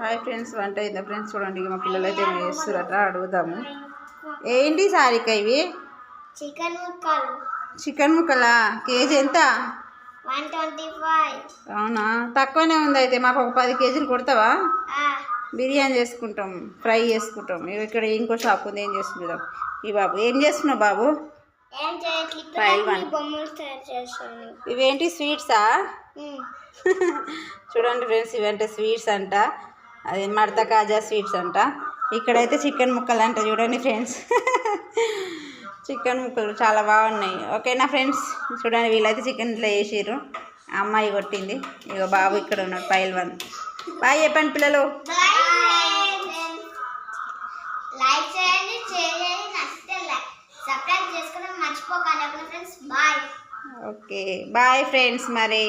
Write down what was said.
Hi friends వంట అయిందా friends? చూడండి మా పిల్లలు అయితే ఏమో చేస్తారట అడుగుదాము. ఏంటి సారిక ఇవి? చికెన్ ముక్కలు. చికెన్ ముక్కలా? కేజీ ఎంత? అవునా? తక్కువనే ఉంది అయితే మాకు ఒక పది కేజీలు కొడతావా? బిర్యానీ చేసుకుంటాం ఫ్రై చేసుకుంటాం. ఇక్కడ ఇంకో షాప్ ఉంది ఏం చేసుకుంటాం ఈ బాబు ఏం చేస్తున్నావు బాబు? చేస్తాను ఇవేంటి స్వీట్సా చూడండి ఫ్రెండ్స్ ఇవంటే స్వీట్స్ అంట. అది మడత కాజా స్వీట్స్ అంట. ఇక్కడైతే చికెన్ ముక్కలు అంట చూడండి ఫ్రెండ్స్. చికెన్ ముక్కలు చాలా బాగున్నాయి. ఓకేనా ఫ్రెండ్స్? చూడండి వీళ్ళైతే చికెన్ ఇట్లా వేసిర్రు అమ్మాయి కొట్టింది. ఇక బాబు ఇక్కడ ఉన్నాడు పైల్ వన్. బాయ్ చెప్పండి పిల్లలు. ఓకే. బాయ్ ఫ్రెండ్స్ మరి.